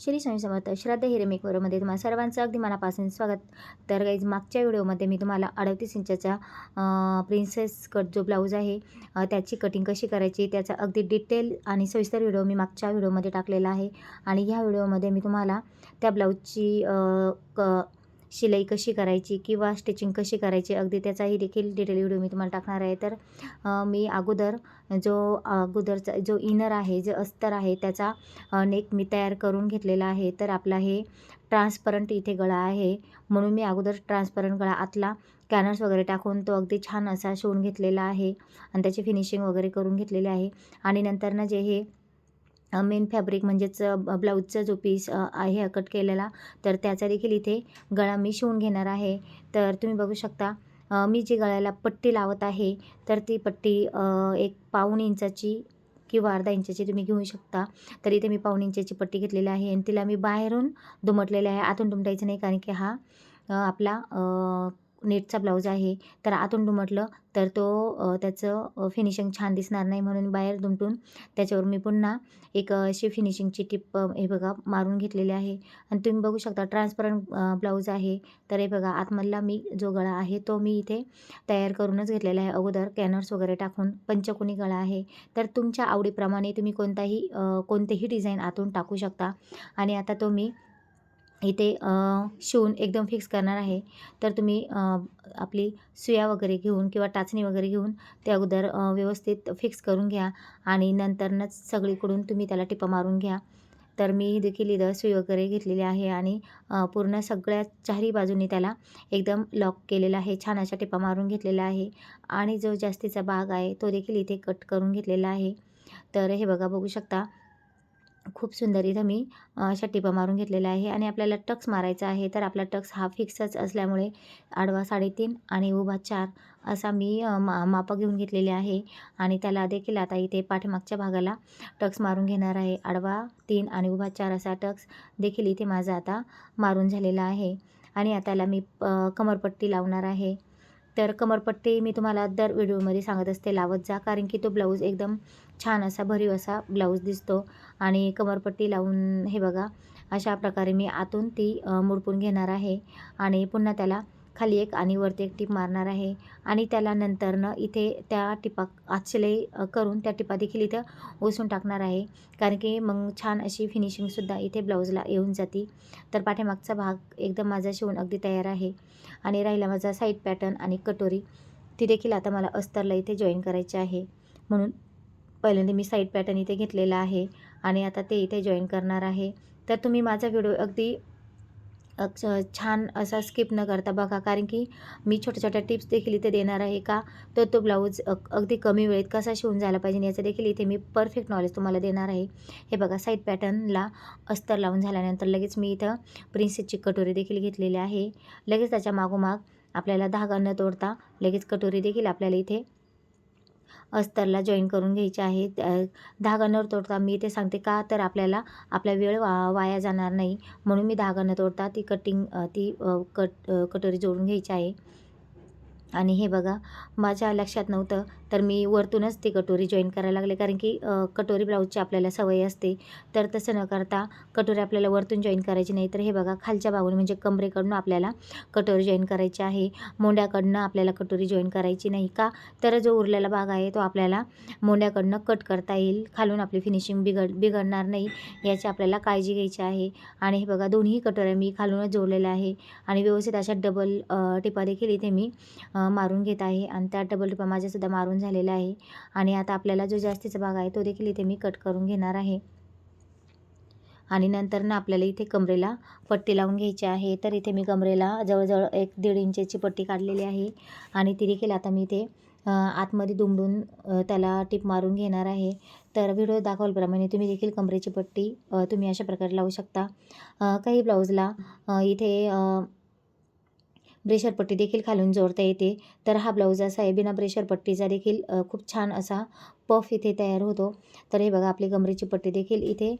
श्री स्वामी समर्थ श्राद्ध हिरे तुम्हाला सर्वांचं अगदी मनापासून स्वागत. तर गाईज मागच्या व्हिडिओमध्ये मी तुम्हाला अडतीस इंचाचा प्रिन्सेस कट जो ब्लाऊज आहे त्याची कटिंग कशी करायची त्याचा अगदी डिटेल आणि सविस्तर व्हिडिओ मी मागच्या व्हिडिओमध्ये टाकलेला आहे. आणि ह्या व्हिडिओमध्ये मी तुम्हाला त्या ब्लाऊजची क शिलाई कशी करायची किंवा स्टिचिंग कशी करायची अगदी त्याचाही देखील डिटेल व्हिडिओ मी तुम्हाला टाकणार आहे. तर मी अगोदर जो अगोदरचा जो इनर आहे जे अस्तर आहे त्याचा नेक मी तयार करून घेतलेला आहे. तर आपला हे ट्रान्सपरंट इथे गळा आहे. म्हणून मी अगोदर ट्रान्सपरंट गळा आतला कॅनर्स वगैरे टाकून तो अगदी छान असा शिवून घेतलेला आहे. आणि त्याची फिनिशिंग वगैरे करून घेतलेली आहे. आणि नंतरनं जे हे मेन फॅब्रिक म्हणजेच ब्लाऊजचा जो पीस आहे कट केलेला तर त्याचा देखील इथे गळा मी शिवून घेणार आहे. तर तुम्ही बघू शकता मी जी गळ्याला पट्टी लावत आहे तर ती पट्टी एक पाऊण इंचाची किंवा अर्धा इंचाची तुम्ही घेऊ शकता. तर इथे मी पाऊण इंचाची पट्टी घेतलेली आहे आणि तिला मी बाहेरून दुमटलेले आहे. आतून दुमटायचं नाही कारण की हा आपला नेटचा ब्लाऊज आहे. तर आतून दुमटलं तर तो त्याचं फिनिशिंग छान दिसणार नाही म्हणून बाहेर दुमटून त्याच्यावर मी पुन्हा एक अशी फिनिशिंगची टिप हे बघा मारून घेतलेली आहे. आणि तुम्ही बघू शकता ट्रान्सपरंट ब्लाऊज आहे. तर हे बघा आतमधला मी जो गळा आहे तो मी इथे तयार करूनच घेतलेला आहे. अगोदर कॅनर्स वगैरे टाकून पंचकोनी गळा आहे. तर तुमच्या आवडीप्रमाणे तुम्ही कोणताही कोणतेही डिझाईन आतून टाकू शकता. आणि आता तो मी इथे शिवून एकदम फिक्स करणार आहे. तर तुम्ही आपली सुया वगैरे घेऊन किंवा टाचणी वगैरे घेऊन ते अगोदर व्यवस्थित फिक्स करून घ्या. आणि नंतरनंच सगळीकडून तुम्ही त्याला टिपा मारून घ्या. तर मी देखील इथं सुई वगैरे घेतलेली आहे आणि पूर्ण सगळ्या चारही बाजूंनी त्याला एकदम लॉक केलेला आहे. छान अशा टिपा मारून घेतलेला आहे. आणि जो जास्तीचा भाग आहे तो देखील इथे कट करून घेतलेला आहे. तर हे बघा बघू शकता. खूप सुंदर इथं मी अशा टिपा मारून घेतलेल्या आहे आणि आपल्याला टक्स मारायचा आहे तर आपला टक्स हा फिक्सच असल्यामुळे आडवा साडेतीन आणि उभा चार असा मी मा मापं घेऊन घेतलेले आहे आणि त्याला देखील आता इथे पाठीमागच्या भागाला टक्स मारून घेणार आहे. आडवा तीन आणि उभा चार असा टक्स देखील इथे माझा आता मारून झालेला आहे आणि आताला मी कमरपट्टी लावणार आहे. तर कमरपट्टी मी तुम्हाला दर व्हिडिओमध्ये सांगत असते लावत जा कारण की तो ब्लाऊज एकदम छान असा भरीव असा ब्लाऊज दिसतो. आणि कमरपट्टी लावून हे बघा अशा प्रकारे मी आतून ती मुडपून घेणार आहे. आणि पुन्हा त्याला खाली एक आणि वरती एक टिप मारणार आहे. आणि त्याला नंतरनं इथे त्या टिपा आत करून त्या टिपा देखील इथं ओसून टाकणार आहे. कारण की मग छान अशी फिनिशिंगसुद्धा इथे ब्लाऊजला येऊन जाते. तर पाठीमागचा भाग एकदम माझा शिवून अगदी तयार आहे. आणि राहिला माझा साईड पॅटर्न आणि कटोरी. ती देखील आता मला अस्तरला इथे जॉईन करायची आहे. म्हणून पहिल्यांदा मी साईड पॅटर्न इथे घेतलेला आहे आणि आता ते इथे जॉईन करणार आहे. तर तुम्ही माझा व्हिडिओ अगदी अक्ष छान असा स्किप न करता बघा. कारण की मी छोट्या छोट्या टिप्स देखील इथे देणार आहे का? तर तो ब्लाऊज अगदी कमी वेळेत कसा शिवून झाला पाहिजे याचं देखील इथे मी परफेक्ट नॉलेज तुम्हाला देणार आहे. हे बघा साईड पॅटर्नला अस्तर लावून झाल्यानंतर लगेच मी इथं प्रिन्सेसची कटोरी देखील घेतलेली आहे. लगेच त्याच्या मागोमाग आपल्याला धागा न तोडता लगेच कटोरी देखील आपल्याला इथे अस्तरला जॉईन करून घ्यायची आहे. धागा न तोडता. मी ते सांगते का तर आपल्याला आपला वेळ वा वाया जाणार नाही. म्हणून मी धागा न तोडता. ती कटिंग ती कट कटोरी जोडून घ्यायची आहे. आणि हे बघा माझ्या लक्षात नव्हतं तर मी वरतूनच ती कटोरी जॉईन करायला लागले. कारण की कटोरी ब्लाऊजची आपल्याला सवय असते. तर तसं न करता कटोरी आपल्याला वरतून जॉईन करायची नाही. तर हे बघा खालच्या बाजूने म्हणजे कमरेकडून आपल्याला कटोरी जॉईन करायची आहे. मोंड्याकडनं आपल्याला कटोरी जॉईन करायची नाही का? तर जो उरलेला भाग आहे तो आपल्याला मोंड्याकडनं कट करता येईल. खालून आपली फिनिशिंग बिघड बिघडणार नाही याची आपल्याला काळजी घ्यायची आहे. आणि हे बघा दोन्ही कटोऱ्या मी खालूनच जोडलेल्या आहे. आणि व्यवस्थित अशा डबल टिपा देखील इथे मी मारून घेत आहे आणि त्या डबल टिपा माझ्यासुद्धा मारून झालेला आहे. आणि आता आपल्याला जो जास्तीचा भाग आहे तो देखील इथे मी कट करून घेणार आहे. आणि नंतर ना आपल्याला इथे कमरेला पट्टी लावून घ्यायची आहे. तर इथे मी कमरेला जवळजवळ एक दीड इंचची पट्टी काढलेली आहे. आणि ती देखील आता मी इथे आतमध्ये दुमडून त्याला टिप मारून घेणार आहे. तर व्हिडिओ दाखवल्याप्रमाणे तुम्ही देखील कमरेची पट्टी तुम्ही अशा प्रकारे लावू शकता. काही ब्लाऊजला इथे ब्रेशर पट्टी देखील खालून जोडता येते. तर हा ब्लाऊज असा आहे. बिना ब्रेशर पट्टीचा देखील खूप छान असा पफ इथे तयार होतो. तर हे बघा आपली कमरेची पट्टी देखील इथे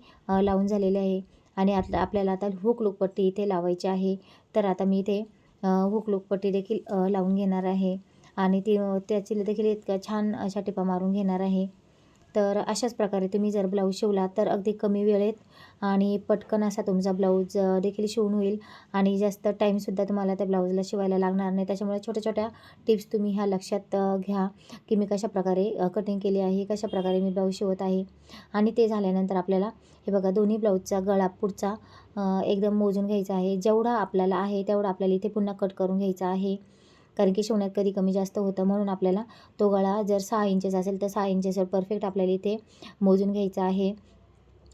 लावून झालेली आहे. आणि आता आपल्याला आता हुक लूक पट्टी इथे लावायची आहे. तर आता मी इथे हुक लूक पट्टी देखील लावून घेणार आहे. आणि ती त्याची देखील इतका छान अशा टिपा मारून घेणार आहे. तर अशाच प्रकारे तुम्ही जर ब्लाऊज शिवला तर अगदी कमी वेळेत आणि पटकन असा तुमचा ब्लाऊज देखील शिवून होईल आणि जास्त टाईमसुद्धा तुम्हाला त्या ब्लाऊजला शिवायला लागणार नाही. त्याच्यामुळे छोट्या छोट्या टिप्स तुम्ही ह्या लक्षात घ्या की मी कशाप्रकारे कटिंग केली आहे कशाप्रकारे मी ब्लाऊज शिवत आहे आणि ते झाल्यानंतर आपल्याला हे बघा दोन्ही ब्लाऊजचा गळा पुढचा एकदम मोजून घ्यायचा आहे. जेवढा आपल्याला आहे तेवढा आपल्याला इथे पुन्हा कट करून घ्यायचा आहे. कारण की शिवण्यात कधी कमी जास्त होतं म्हणून आपल्याला तो गळा जर सहा इंचेस असेल तर सहा इंचेसवर परफेक्ट आपल्याला इथे मोजून घ्यायचा आहे.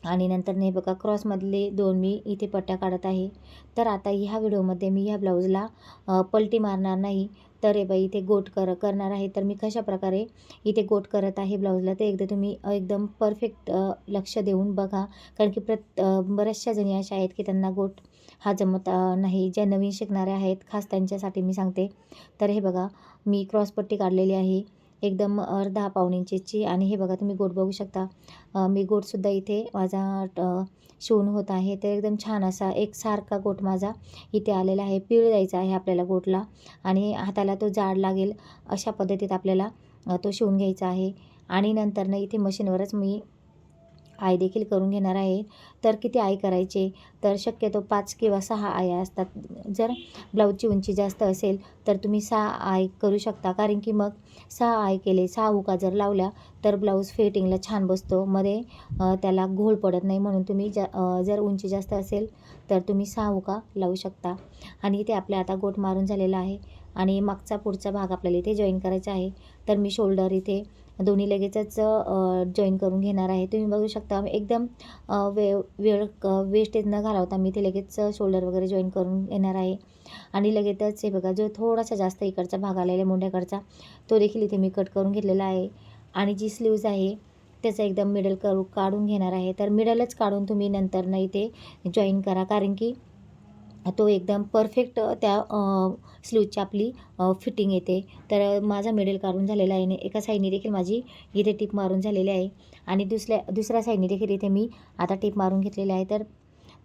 आणि नंतर नाही बघा क्रॉसमधले दोन मी इथे पट्ट्या काढत आहे. तर आता ह्या व्हिडिओमध्ये मी ह्या ब्लाऊजला पलटी मारणार नाही. तर हे बाई इथे गोट कर करणार आहे. तर मी कशा प्रकारे इथे गोट करत आहे ब्लाऊजला ते एकदा तुम्ही एकदम परफेक्ट लक्ष देऊन बघा. कारण की प्रत बऱ्याचशा जणी अशा आहेत की त्यांना गोट हा जमत नाही. ज्या नवीन शिकणाऱ्या आहेत खास त्यांच्यासाठी मी सांगते. तर हे बघा मी क्रॉसपट्टी काढलेली आहे. एकदम अर्धा पाऊण इंचेची. आणि हे बघा तुम्ही गोट बघू शकता. मी गोटसुद्धा इथे माझा शिवून होत आहे. तर एकदम छान असा एक सारखा गोट माझा इथे आलेला आहे. पिळ द्यायचा आहे आपल्याला गोटला. आणि हाताला तो जाड लागेल अशा पद्धतीत आपल्याला तो शिवून घ्यायचा आहे. आणि नंतरनं इथे मशीनवरच मी आय देखील करून घेणार आहे. तर किती आय करायचे? तर शक्यतो पाच किंवा सहा आया असतात. जर ब्लाऊजची उंची जास्त असेल तर तुम्ही सहा आय करू शकता. कारण की मग सहा आय केले सहा उका जर लावल्या तर ब्लाऊज फिटिंगला छान बसतो. मध्ये त्याला घोळ पडत नाही म्हणून तुम्ही जा जर उंची जास्त असेल तर तुम्ही सहा उका लावू शकता. आणि इथे आपल्या आता गोट मारून झालेला आहे. आणि मागचा पुढचा भाग आपल्याला इथे जॉईन करायचा आहे. तर मी शोल्डर इथे दोन्ही लगेचच जॉईन करून घेणार आहे. तुम्ही बघू शकता एकदम वे वेळ वेस्टेज न घालवता मी ते लगेच शोल्डर वगैरे जॉईन करून येणार आहे. आणि लगेचच हे बघा जो थोडासा जास्त इकडचा भाग आलेला आहे मुंड्याकडचा तो देखील इथे मी कट करून घेतलेला आहे. आणि जी स्लीव्ज आहे त्याचं एकदम मिडल करू काढून घेणार आहे. तर मिडलच काढून तुम्ही नंतर ना इथे जॉईन करा. कारण की तो एकदम परफेक्ट त्या स्लीवची आपली फिटिंग येते. तर माझा मिडल काढून झालेला आहे. एका साईडने देखील माझी इथे टिप मारून झालेली आहे. आणि दुसऱ्या दुसऱ्या साईडने देखील इथे मी आता टिप मारून घेतलेली आहे. तर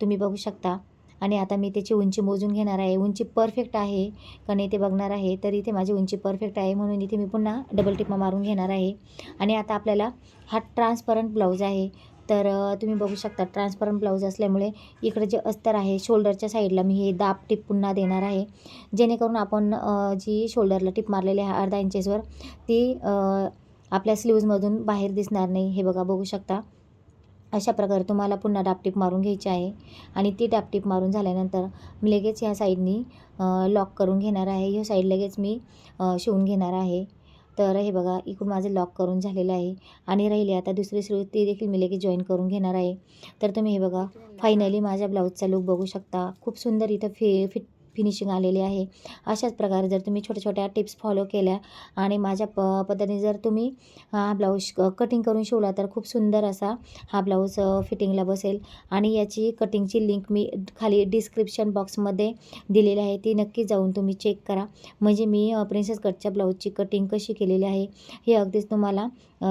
तुम्ही बघू शकता. आणि आता मी त्याची उंची मोजून घेणार आहे. उंची परफेक्ट आहे का नाही ते बघणार आहे. तर इथे माझी उंची परफेक्ट आहे म्हणून इथे मी पुन्हा डबल टिप्पा मारून घेणार आहे. आणि आता आपल्याला हा ट्रान्सपरंट ब्लाऊज आहे. तर तुम्ही बघू शकता ट्रान्सपरंट ब्लाऊज असल्यामुळे इकडे जे अस्तर आहे शोल्डरच्या साईडला मी हे दाब टिप पुन्हा देणार आहे. जेणेकरून आपण जी शोल्डरला टिप मारलेली आहे अर्धा इंचेसवर ती आपल्या स्लीव्जमधून बाहेर दिसणार नाही. हे बघा बघू शकता. अशा प्रकारे तुम्हाला पुन्हा डापटीप मारून घ्यायची आहे. आणि ती डापटीप मारून झाल्यानंतर मी लगेच ह्या साईडनी लॉक करून घेणार आहे. ह्या साईड लगेच मी शिवून घेणार आहे. तर हे बघा इकडून माझं लॉक करून झालेलं आहे. आणि राहिली आता दुसरी सुरू ती देखील मी लगेच जॉईन करून घेणार आहे. तर तुम्ही हे बघा फायनली माझ्या ब्लाऊजचा लुक बघू शकता. खूप सुंदर इथं फि फिट फिनिशिंग आलेली आहे. अशाच प्रकारे जर तुम्ही छोट्या छोट्या टिप्स फॉलो केल्या आणि माझ्या प पद्धतीने जर तुम्ही हा ब्लाऊज कटिंग करून शिवला तर खूप सुंदर असा हा ब्लाऊज फिटिंगला बसेल. आणि याची कटिंगची लिंक मी खाली डिस्क्रिप्शन बॉक्समध्ये दिलेली आहे. ती नक्की जाऊन तुम्ही चेक करा. म्हणजे मी प्रिन्सेस कटच्या ब्लाऊजची कटिंग कशी केलेली आहे हे अगदीच तुम्हाला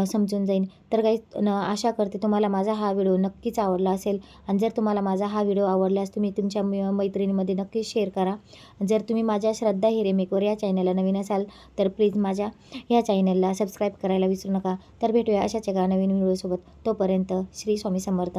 समजून जाईल तर काही न आशा करते तुम्हाला माझा हा व्हिडिओ नक्कीच आवडला असेल. आणि जर तुम्हाला माझा हा व्हिडिओ आवडल्यास तुम्ही तुमच्या मैत्रिणीमध्ये नक्की शेअर करा. जर तुम्ही माझ्या श्रद्धा हिरेमेकवर या चॅनलला नवीन असाल तर प्लीज माझ्या ह्या चॅनलला सबस्क्राईब करायला विसरू नका. तर भेटूया अशाच एका नवीन व्हिडिओसोबत तोपर्यंत श्री स्वामी समर्थ.